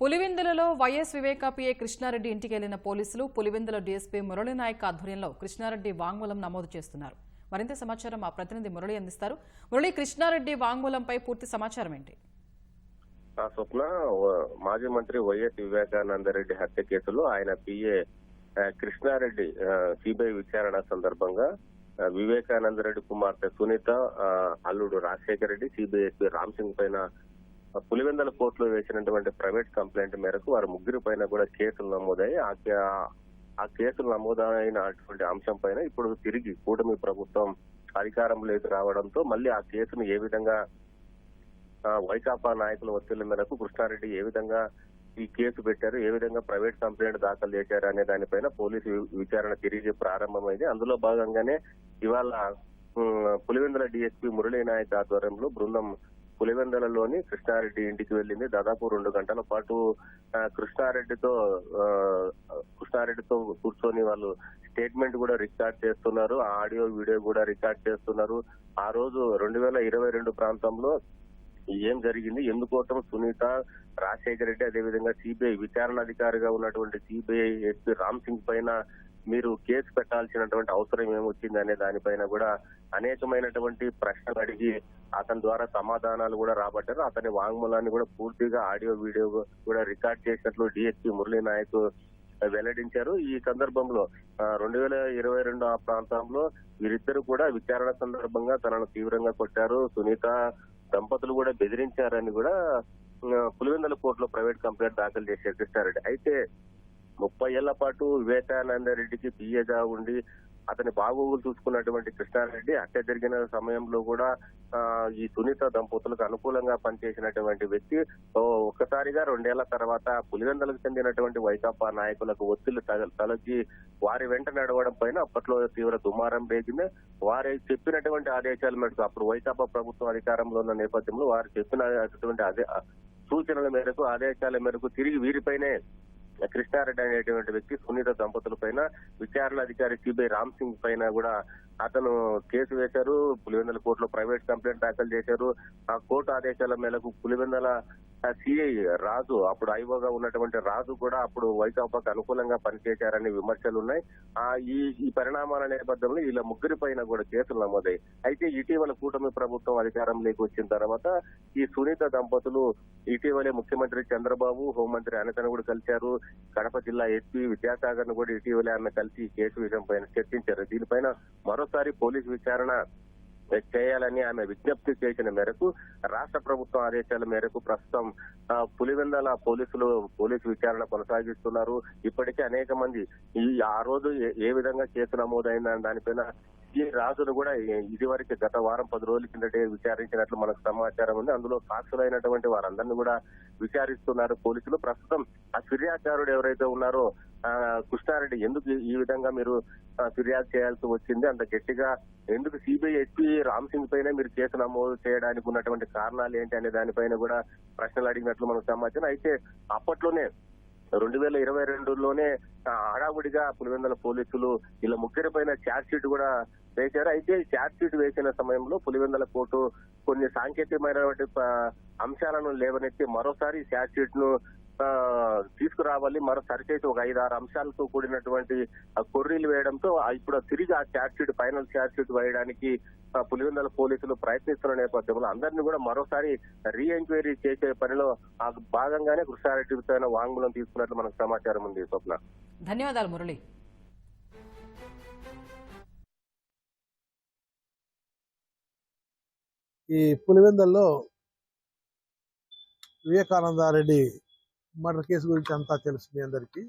పులివెందులలో YS Viveka PA Krishna Reddy ఇంటికి వెళ్ళిన పోలీసులు పులివెందుల డీఎస్పీ మురళీనాయక్ ఆధ్వర్యంలో కృష్ణారెడ్డి వాంగ్మూలం నమోదు చేస్తున్నారు. మరింత సమాచారం మా ప్రతినిధి మురళి అందిస్తారు. మురళి కృష్ణారెడ్డి వాంగ్మూలంపై పూర్తి సమాచారం ఏంటి? స్వప్న మాజీ మంత్రి వైఎస్ వివేకానందరెడ్డి హత్య కేసులో ఆయన పిఏ కృష్ణారెడ్డి సిబిఐ విచారణ సందర్భంగా వివేకానందరెడ్డి కుమార్తె సునీత అల్లుడు రాజశేఖర రెడ్డి సిబిఐ ఎస్పీ రామ్ సింగ్ పైన పులివెందల కోర్టులో వేసినటువంటి ప్రైవేట్ కంప్లైంట్ మేరకు వారి ముగ్గురు పైన కూడా కేసులు నమోదయ్యి ఆ కే- ఆ కేసులు నమోదైనటువంటి అంశం పైన ఇప్పుడు తిరిగి కూటమి ప్రభుత్వం అధికారంలోకి రావడంతో మళ్ళీ ఆ కేసును ఏ విధంగా వైకాపా నాయకుల ఒత్తిళ్ళ మేరకు కృష్ణారెడ్డి ఏ విధంగా ఈ కేసు పెట్టారు ఏ విధంగా ప్రైవేట్ కంప్లైంట్ దాఖలు చేశారు అనే దానిపైన పోలీసు విచారణ తిరిగి ప్రారంభమైంది. అందులో భాగంగానే ఇవాళ పులివెందుల డిఎస్పీ మురళీ నాయక్ ఆధ్వర్యంలో బృందం పులివెందలలోని కృష్ణారెడ్డి ఇంటికి వెళ్ళింది. దాదాపు రెండు గంటల పాటు కృష్ణారెడ్డితో కృష్ణారెడ్డితో కూర్చొని వాళ్ళు స్టేట్మెంట్ కూడా రికార్డ్ చేస్తున్నారు. ఆ ఆడియో వీడియో కూడా రికార్డ్ చేస్తున్నారు. ఆ రోజు రెండు వేల ఇరవై రెండు ప్రాంతంలో ఏం జరిగింది? ఎందుకోసం సునీత రాజశేఖర రెడ్డి అదేవిధంగా సిబిఐ విచారణ అధికారిగా ఉన్నటువంటి సిబిఐ ఎస్పీ రామ్ సింగ్ పైన మీరు కేసు పెట్టాల్సినటువంటి అవసరం ఏమొచ్చింది అనే దానిపైన కూడా అనేకమైనటువంటి ప్రశ్నలు అడిగి అతని ద్వారా సమాధానాలు కూడా రాబట్టారు. అతని వాంగ్మూలాన్ని కూడా పూర్తిగా ఆడియో వీడియో కూడా రికార్డ్ చేసినట్లు డిఎస్పీ మురళీ నాయక్ వెల్లడించారు. ఈ సందర్భంలో రెండు వేల ఇరవై రెండు ఆ ప్రాంతంలో వీరిద్దరు కూడా విచారణ సందర్భంగా తనను తీవ్రంగా కొట్టారు. సునీత దంపతులు కూడా బెదిరించారని కూడా పులివెందల కోర్టులో ప్రైవేట్ కంప్లైంట్ దాఖలు చేశారు. కృష్ణారెడ్డి. అయితే ముప్పై ఏళ్ళ పాటు వివేకానంద రెడ్డికి బిఏగా ఉండి అతని బాగోగులు చూసుకున్నటువంటి కృష్ణారెడ్డి హత్య జరిగిన సమయంలో కూడా ఈ సునీత దంపతులకు అనుకూలంగా పనిచేసినటువంటి వ్యక్తి ఒక్కసారిగా రెండేళ్ళ తర్వాత పులివెందలకు చెందినటువంటి వైకాపా నాయకులకు ఒత్తిళ్ళు తగ- తలచి వారి వెంట నడవడం పైన అప్పట్లో తీవ్ర దుమారం రేగింది. వారి చెప్పినటువంటి ఆదేశాల మేరకు అప్పుడు వైకాపా ప్రభుత్వం అధికారంలో ఉన్న నేపథ్యంలో వారు చెప్పినటువంటి అదే సూచనల మేరకు ఆదేశాల మేరకు తిరిగి వీరిపైనే కృష్ణారెడ్డి అనేటువంటి వ్యక్తి సునీత దంపతుల పైన విచారణ అధికారి సిబిఐ రామ్ సింగ్ పైన కూడా అతను కేసు వేశారు. పులివెందల కోర్టులో ప్రైవేట్ కంప్లైంట్ దాఖలు చేశారు. ఆ కోర్టు ఆదేశాల మేరకు పులివెందల సిఐ రాజు అప్పుడు ఐఓగా ఉన్నటువంటి రాజు కూడా అప్పుడు వైకాపాకు అనుకూలంగా పనిచేశారనే విమర్శలు ఉన్నాయి. ఆ ఈ ఈ పరిణామాల నేపథ్యంలో వీళ్ళ ముగ్గురి పైన కూడా కేసులు నమోదాయి అయితే ఇటీవల కూటమి ప్రభుత్వం అధికారంలోకి వచ్చిన తర్వాత ఈ సునీత దంపతులు ఇటీవలే ముఖ్యమంత్రి చంద్రబాబు హోంమంత్రి అనితను కూడా కలిశారు. కడప జిల్లా ఎస్పీ విద్యాసాగర్ను కూడా ఇటీవలే ఆమె కలిసి ఈ కేసు విషయం పైన చర్చించారు. దీనిపైన మరోసారి పోలీసు విచారణ చేయాలని ఆమె విజ్ఞప్తి చేసిన మేరకు రాష్ట్ర ప్రభుత్వం ఆదేశాల మేరకు ప్రస్తుతం ఆ, పులివెందల పోలీసులు పోలీసు విచారణ కొనసాగిస్తున్నారు. ఇప్పటికే అనేక మంది ఈ ఆ రోజు ఏ- ఏ విధంగా కేసు నమోదైందని దానిపైన ఈ రాజును కూడా ఇదివరకు గత వారం పది రోజుల కిందటే విచారించినట్లు మనకు సమాచారం ఉంది. అందులో సాక్షులైనటువంటి వారందరినీ కూడా విచారిస్తున్నారు పోలీసులు. ప్రస్తుతం ఆ ఫిర్యాదారుడు ఎవరైతే ఉన్నారో కృష్ణారెడ్డి ఎందుకు ఈ విధంగా మీరు ఫిర్యాదు చేయాల్సి వచ్చింది? అంత గట్టిగా ఎందుకు సిబిఐ ఎస్పీ రామ్ సింగ్ పైన మీరు కేసు నమోదు చేయడానికి ఉన్నటువంటి కారణాలు ఏంటి అనే దానిపైన కూడా ప్రశ్నలు అడిగినట్లు మనకు సమాచారం. అయితే అప్పట్లోనే రెండు వేల ఇరవై రెండులోనే హడావుడిగా పులివెందుల పోలీసులు ఇలా ముగ్గురి పైన ఛార్జ్ షీట్ కూడా వేశారు. అయితే ఛార్జ్ షీట్ వేసిన సమయంలో పులివెందుల కోర్టు కొన్ని సాంకేతికమైనటువంటి అంశాలను లేవనెత్తి మరోసారి ఛార్జ్ షీట్ను తీసుకురావాలి. మరో సరిచేసి ఒక ఐదు ఆరు అంశాలతో కూడినటువంటి కొర్రీలు వేయడంతో ఆ ఇప్పుడు తిరిగి ఆ charge sheet final charge sheet వేయడానికి పులివెందుల పోలీసులు ప్రయత్నిస్తున్న నేపథ్యంలో అందరినీ కూడా మరోసారి రీ ఎంక్వైరీ చేసే పనిలో ఆ భాగంగానే కృష్ణారెడ్డి వాంగ్మూలం తీసుకున్నట్లు మనకు సమాచారం ఉంది స్వప్న. ధన్యవాదాలు మురళి. ఈ పులివెందల్లో వివేకానందారెడ్డి మర్డర్ కేసు గురించి అంతా తెలుసు మీ అందరికీ.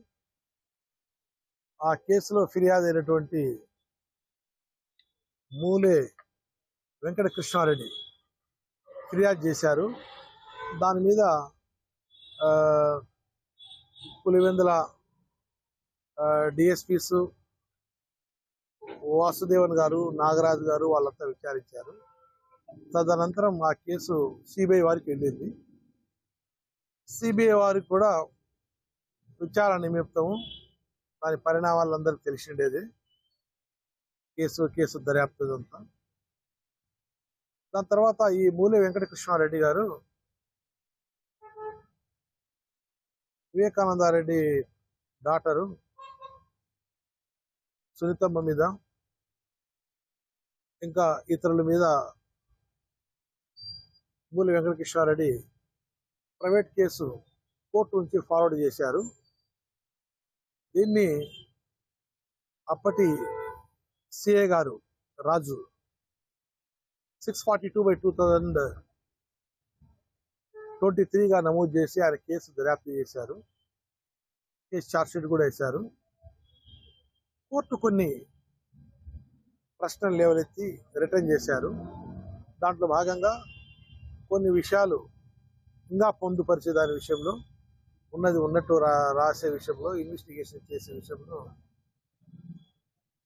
ఆ కేసులో ఫిర్యాదు అయినటువంటి మూలే వెంకట కృష్ణారెడ్డి ఫిర్యాదు చేశారు. దాని మీద పులివెందుల డిఎస్పీస్ వాసుదేవన్ గారు నాగరాజు గారు వాళ్ళంతా విచారించారు. తదనంతరం ఆ కేసు సిబిఐ వారికి వెళ్ళింది. సిబిఐ వారికి కూడా విచారణ నిమిత్తము దాని పరిణామాలు అందరికి తెలిసిండేది. కేసు కేసు దర్యాప్తు ఇదంతా దాని తర్వాత ఈ మూలి వెంకటకృష్ణారెడ్డి గారు వివేకానందారెడ్డి డాటరు సునీతమ్మ మీద ఇంకా ఇతరుల మీద Muli Venkatakrishna Reddy private case court నుంచి ఫార్వర్డ్ చేశారు. దీన్ని అప్పటి సిఏ గారు Raju six forty two by two thousand twenty త్రీగా నమోదు చేసి ఆయన కేసు దర్యాప్తు చేశారు. కేసు ఛార్జ్షీట్ కూడా వేశారు. కోర్టు కొన్ని ప్రశ్నలు లేవలెత్తి రిటర్న్ చేశారు. దాంట్లో భాగంగా కొన్ని విషయాలు ఇంకా పొందుపరిచే దాని విషయంలో ఉన్నది ఉన్నట్టు రా రాసే విషయంలో ఇన్వెస్టిగేషన్ చేసే విషయంలో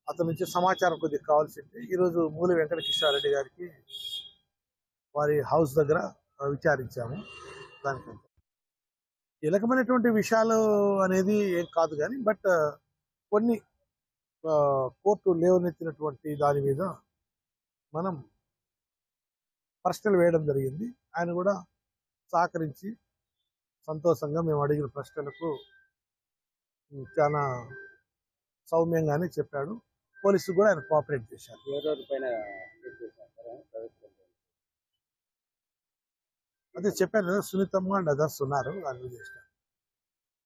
అతని నుంచి సమాచారం కొద్దిగా కావాల్సింది. ఈరోజు మూలి వెంకటకృష్ణారెడ్డి గారికి వారి హౌస్ దగ్గర విచారించాము. దానికంటే కీలకమైనటువంటి విషయాలు అనేది ఏం కాదు కానీ బట్ కొన్ని కోర్టు లేవనెత్తినటువంటి దాని మీద మనం ప్రశ్నలు వేయడం జరిగింది. ఆయన కూడా సహకరించి సంతోషంగా మేము అడిగిన ప్రశ్నలకు చాలా సౌమ్యంగానే చెప్పాడు. పోలీసు కూడా ఆయన కోఆపరేట్ చేశారు. అదే చెప్పాను కదా సునీతమ్మ అండ్ అదర్స్ ఉన్నారు మీద చేసిన